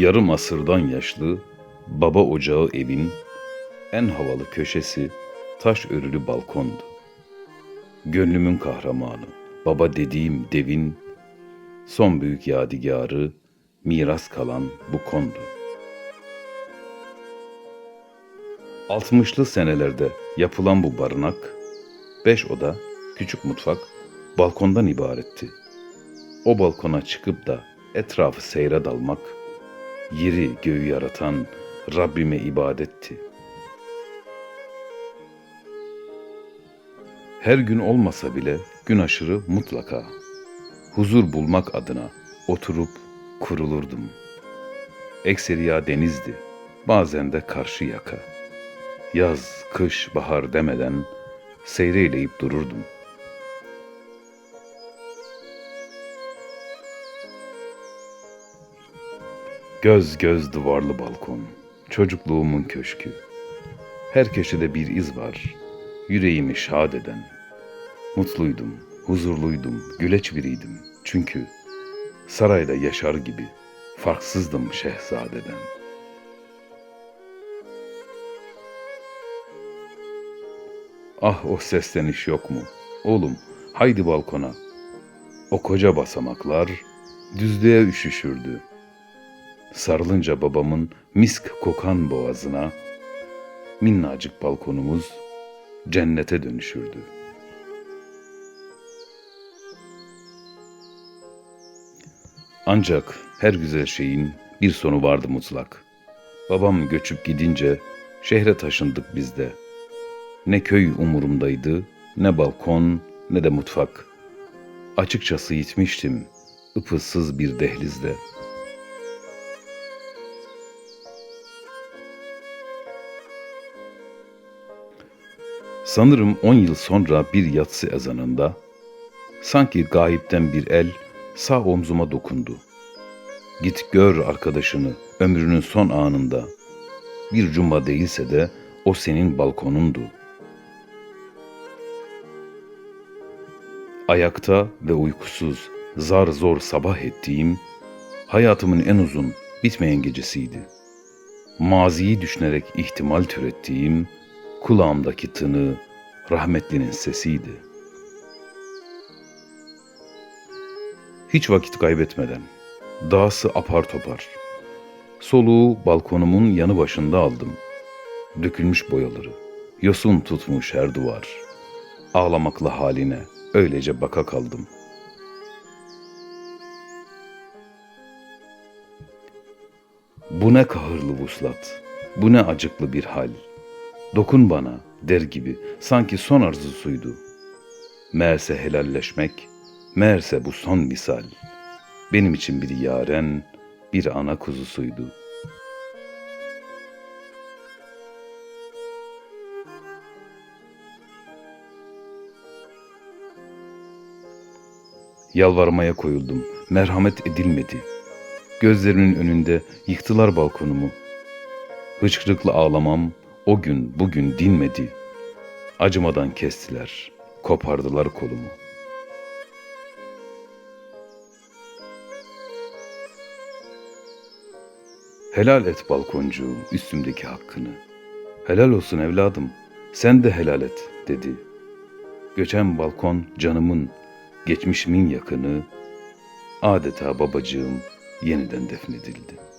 Yarım asırdan yaşlı baba ocağı evin en havalı köşesi taş örülü balkondu. Gönlümün kahramanı, baba dediğim devin son büyük yadigarı, miras kalan bu kondu. Altmışlı senelerde yapılan bu barınak, beş oda, küçük mutfak, balkondan ibaretti. O balkona çıkıp da etrafı seyre dalmak, yeri göğü yaratan Rabbime ibadetti. Her gün olmasa bile gün aşırı mutlaka huzur bulmak adına oturup kurulurdum. Ekseriya denizdi, bazen de karşı yaka. Yaz, kış, bahar demeden seyreyleyip dururdum. Göz göz duvarlı balkon, çocukluğumun köşkü. Her köşede bir iz var, yüreğimi şad eden. Mutluydum, huzurluydum, güleç biriydim. Çünkü sarayda yaşar gibi farksızdım şehzadeden. Ah o sesleniş yok mu? Oğlum haydi balkona. O koca basamaklar düzlüğe üşüşürdü. Sarılınca babamın misk kokan boğazına minnacık balkonumuz cennete dönüşürdü. Ancak her güzel şeyin bir sonu vardı mutlak. Babam göçüp gidince şehre taşındık biz de. Ne köy umurumdaydı, ne balkon, ne de mutfak. Açıkçası yitmiştim, ıpıssız bir dehlizde. Sanırım on yıl sonra bir yatsı ezanında sanki gayipten bir el sağ omzuma dokundu. Git gör arkadaşını ömrünün son anında. Bir cuma değilse de o senin balkonundu. Ayakta ve uykusuz zar zor sabah ettiğim hayatımın en uzun bitmeyen gecesiydi. Maziyi düşünerek ihtimal türettiğim kulağımdaki tını rahmetlinin sesiydi. Hiç vakit kaybetmeden dağısı apar topar soluğu balkonumun yanı başında aldım. Dökülmüş boyaları, yosun tutmuş her duvar. Ağlamaklı haline öylece baka kaldım. Bu ne kahırlı vuslat, bu ne acıklı bir hal. Dokun bana der gibi sanki son arzusuydu. Meğerse helalleşmek, meğerse bu son misal. Benim için bir yaren, bir ana kuzusuydu. Yalvarmaya koyuldum, merhamet edilmedi. Gözlerimin önünde yıktılar balkonumu. Hıçkırıklı ağlamam o gün bugün dinmedi. Acımadan kestiler, kopardılar kolumu. Helal et balkoncuğum üstümdeki hakkını. Helal olsun evladım, sen de helal et dedi. Göçen balkon canımın, geçmişimin yakını, adeta babacığım yeniden defnedildi.''